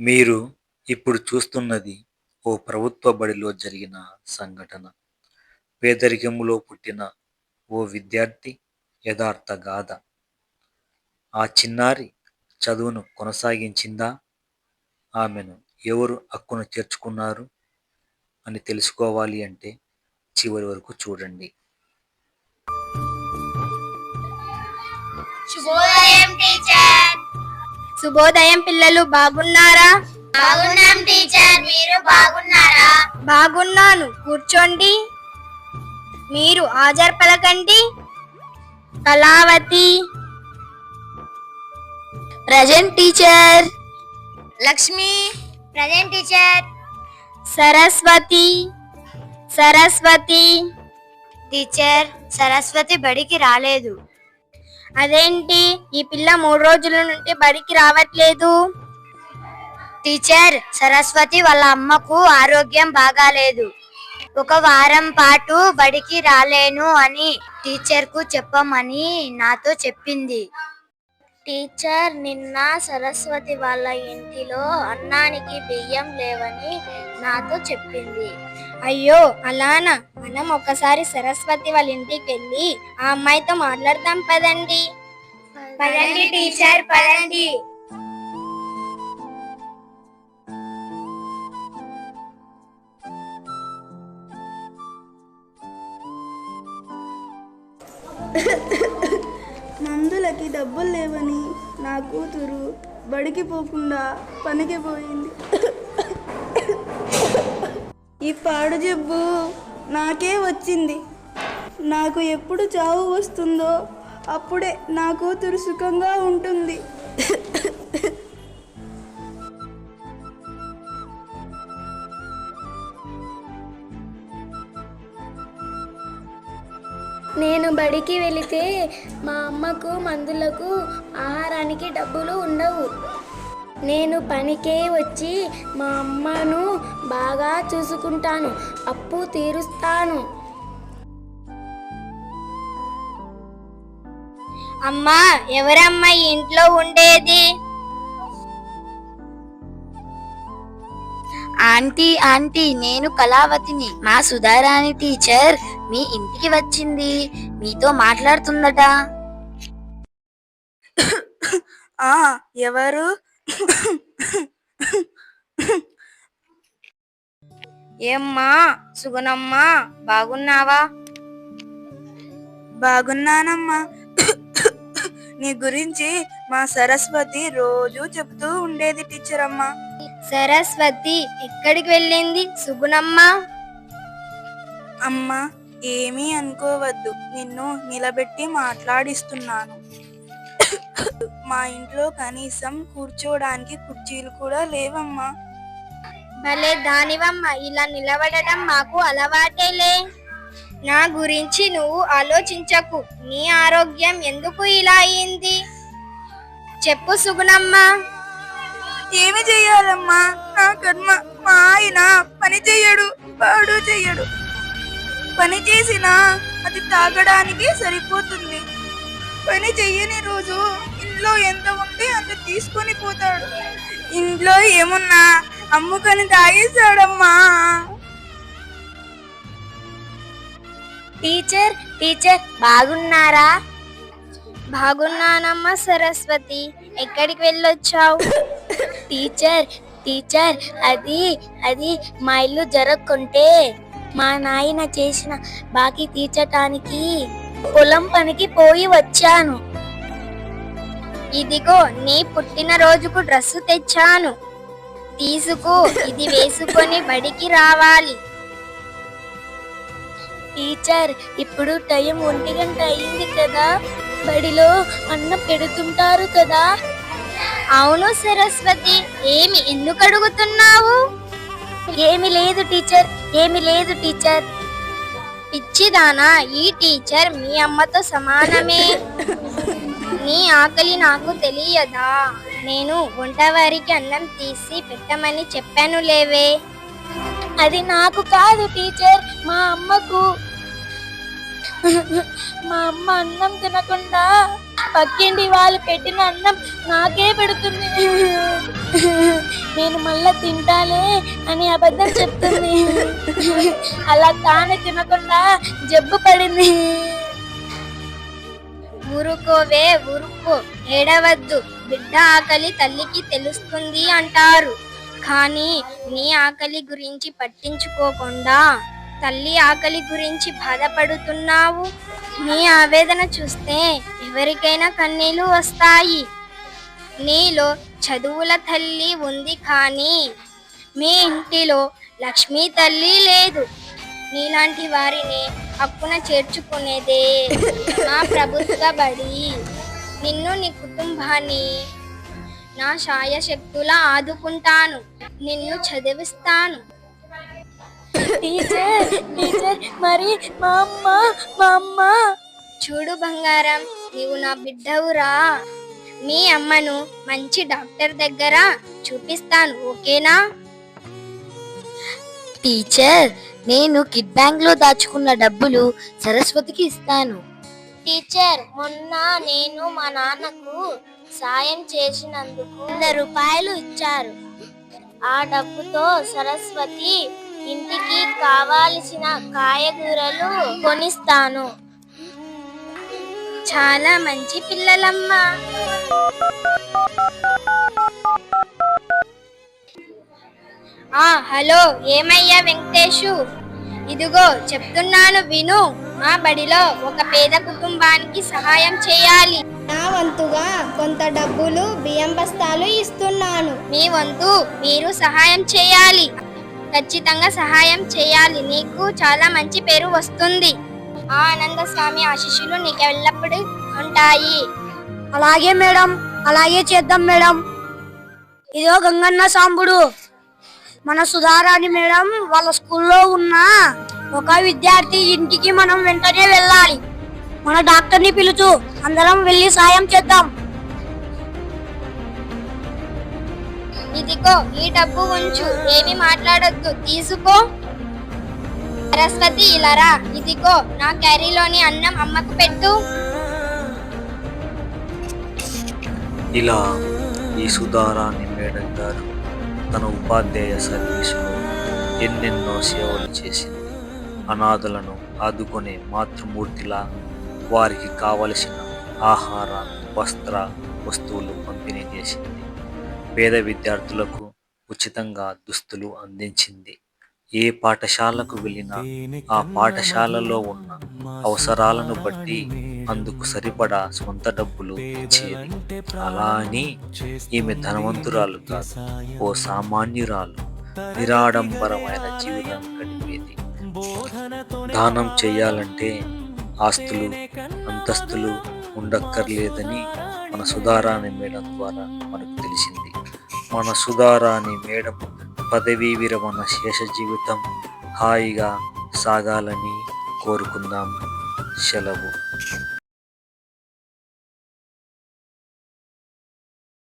మీరు ఇప్పుడు చూస్తున్నది ఓ ప్రభుత్వ బడిలో జరిగిన సంఘటన. పేదరికములో పుట్టిన ఓ విద్యార్థి యథార్థ గాథ. ఆ చిన్నారి చదువును కొనసాగించిందా? ఆమెను ఎవరు హక్కును చేర్చుకున్నారు అని తెలుసుకోవాలి అంటే చివరి వరకు చూడండి. శుభోదయం టీచర్! శుభోదయం పిల్లలు బాగున్నారా? బాగున్నాం టీచర్ మీరు బాగున్నారా? బాగున్నాను. కూర్చోండి. మీరు హాజరు పలకండి Kalavathi. Present teacher. Lakshmi. Present teacher. Saraswathi. Saraswathi. Teacher Saraswathi బడికి రాలేదు. అదేంటి? ఈ పిల్ల మూడు రోజుల నుండి బడికి రావట్లేదు. టీచర్ సరస్వతి వాళ్ళ అమ్మకు ఆరోగ్యం బాగాలేదు. ఒక వారం పాటు బడికి రాలేను అని టీచర్కు చెప్పమని నాతో చెప్పింది. టీచర్ నిన్న సరస్వతి వాళ్ళ ఇంటిలో అన్నానికి బియ్యం లేవని నాతో చెప్పింది. అయ్యో అలానా? మనం ఒకసారి సరస్వతి వాళ్ళ ఇంటికి వెళ్ళి ఆ అమ్మాయితో మాట్లాడదాం పదండి. పదండి టీచర్ పదండి. మందులకి డబ్బులు లేవని నా కూతురు బడికి పోకుండా పనికి పోయింది ఈ పాడు జబ్బు నాకే వచ్చింది. నాకు ఎప్పుడు చావు వస్తుందో అప్పుడే నా కూతురు సుఖంగా ఉంటుంది. నేను బడికి వెళితే మా అమ్మకు మందులకు ఆహారానికి డబ్బులు ఉండవు. నేను పనికే వచ్చి మా అమ్మను బాగా చూసుకుంటాను. అప్పు తీరుస్తాను. అమ్మా ఎవరమ్మా ఇంట్లో ఉండేది? ఆంటీ ఆంటీ నేను కళావతిని. మా సుధారాణి టీచర్ మీ ఇంటికి వచ్చింది. మీతో మాట్లాడుతుందట. ఆ ఎవరు? ఏమ్మా సుగుణమ్మా బాగున్నావా? బాగున్నానమ్మా. నీ గురించి మా సరస్వతి రోజు చెబుతూ ఉండేది టీచర్ అమ్మా సరస్వతి ఎక్కడికి వెళ్ళింది? సుగుణమ్మ. అమ్మా ఏమీ అనుకోవద్దు. నిన్ను నిలబెట్టి మాట్లాడిస్తున్నాను. మా ఇంట్లో కనీసం కూర్చోడానికి కుర్చీలు కూడా లేవమ్మా. భలే దానివమ్మ ఇలా నిలబడడం మాకు అలవాటేలే. నా గురించి నువ్వు ఆలోచించకు. నీ ఆరోగ్యం ఎందుకు ఇలా అయింది? చెప్పు సుగుణమ్మ. ఏమి చెయ్యాలమ్మా నా కర్మ. మా ఆయన పని చెయ్యడు పాడు చెయ్యడు పని చేసినా అది తాగడానికి సరిపోతుంది. పని చెయ్యని రోజు ఇంట్లో ఎంత ఉంటే అంత తీసుకొని పోతాడు. ఇంట్లో ఏమున్నా అమ్ముకొని తాగేశాడమ్మా. టీచర్ టీచర్ బాగున్నారా? బాగున్నానమ్మా సరస్వతి. ఎక్కడికి వెళ్ళొచ్చావు? టీచర్ టీచర్ అది అది మా ఇల్లు జరగకుంటే మా నాయన చేసిన బాకీ తీర్చటానికి పొలం పనికి పోయి వచ్చాను. ఇదిగో నీ పుట్టినరోజుకు డ్రెస్సు తెచ్చాను. తీసుకో ఇది వేసుకొని బడికి రావాలి. టీచర్ ఇప్పుడు టైం ఒంటి గంట అయింది కదా. బడిలో అన్న పెడుతుంటారు కదా. అవును సరస్వతి ఏమి ఎందుకు అడుగుతున్నావు? ఏమి లేదు టీచర్ ఏమి లేదు టీచర్. పిచ్చిదానా ఈ టీచర్ మీ అమ్మతో సమానమే. నీ ఆకలి నాకు తెలియదా? నేను వంటవారికి అన్నం తీసి పెట్టమని చెప్పాను లేవే అది నాకు కాదు టీచర్ మా అమ్మకు. మా అమ్మ అన్నం తినకుండా పక్కింటి వాళ్ళు పెట్టిన అన్నం నాకే పెడుతుంది. నేను మళ్ళా తింటాలే అని అబద్ధం చెప్తుంది. అలా తాను తినకుండా జబ్బు పడింది. ఊరుకోవే ఊరుకో. ఏడవద్దు. బిడ్డ ఆకలి తల్లికి తెలుస్తుంది అంటారు. కానీ నీ ఆకలి గురించి పట్టించుకోకుండా తల్లి ఆకలి గురించి బాధపడుతున్నావు? నీ ఆవేదన చూస్తే ఎవరికైనా కన్నీళ్ళు వస్తాయి. నీలో చదువుల తల్లి ఉంది కానీ మీ ఇంటిలో లక్ష్మీ తల్లి లేదు. నీలాంటి వారిని హక్కున చేర్చుకునేదే నా ప్రభుత్వ బడి. నిన్ను నీ కుటుంబాన్ని నా శాయశక్తులా ఆదుకుంటాను. నిన్ను చదివిస్తాను. టీచర్ టీచర్ మరి మా అమ్మ మా అమ్మ. చూడు బంగారం నీవు నా బిడ్డవురా. మీ అమ్మను మంచి డాక్టర్ దగ్గర చూపిస్తాను ఓకేనా? టీచర్ నేను కిడ్ బ్యాంక్లో దాచుకున్న డబ్బులు సరస్వతికి ఇస్తాను. టీచర్ మొన్న నేను మా నాన్నకు సాయం చేసినందుకు వంద రూపాయలు ఇచ్చారు. ఆ డబ్బుతో సరస్వతి ఇంటికి కావాల్సిన కాయగూరలు కొనిస్తాను. చాలా మంచి పిల్లలమ్మా. ఆ హలో ఏమయ్యా వెంకటేషు? ఇదిగో చెప్తున్నాను విను. మా బడిలో ఒక పేద కుటుంబానికి సహాయం చేయాలి. నా వంతుగా కొంత డబ్బులు బియ్యం బస్తాలు ఇస్తున్నాను. మీ వంతు మీరు సహాయం చేయాలి. ఖచ్చితంగా సహాయం చేయాలి. నీకు చాలా మంచి పేరు వస్తుంది. ఆ ఆనంద స్వామి ఆశీస్సులు నీకు ఎల్లప్పుడూ ఉంటాయి. అలాగే మేడం. అలాగే చేద్దాం మేడం. ఇదో గంగన్న సాంబుడు. మన సుధారాణి మేడం వాళ్ళ స్కూల్లో ఉన్న ఒక విద్యార్థి ఇంటికి మనం వెంటనే వెళ్ళాలి. మన డాక్టర్ని పిలుచు. అందరం వెళ్ళి సాయం చేద్దాం. ఇదిగో ఈ డబ్బు ఉంచు. ఏమి మాట్లాడొద్దు. తీసుకో. సరస్వతి ఇలారా ఇదిగో నా క్యారీలోని అన్నం అమ్మకు పెట్టు. ఇలా ఈ సుధారాణి మేడం గారు తన ఉపాధ్యాయ సర్వీసులో ఎన్నెన్నో సేవలు చేసింది. అనాథలను ఆదుకునే మాతృమూర్తిలా వారికి కావలసిన ఆహార వస్త్ర వస్తువులు పంపిణీ చేసింది. పేద విద్యార్థులకు ఉచితంగా దుస్తులు అందించింది. ఏ పాఠశాలకు వెళ్ళినా ఆ పాఠశాలలో ఉన్న అవసరాలను బట్టి అందుకు సరిపడా సొంత డబ్బులు ఇచ్చేది. అలా అని ఈమె ధనవంతురాలు కాదు ఓ సామాన్యురాలు నిరాడంబరమైన జీవితం గడిపేది. దానం చేయాలంటే ఆస్తులు అంతస్తులు ఉండక్కర్లేదని మన సుధారాణి మేడం ద్వారా మనకు తెలిసింది. మన సుధారాణి మేడం పదవీ విరమణ శేష జీవితం హాయిగా సాగాలని కోరుకుందాం. సెలవు.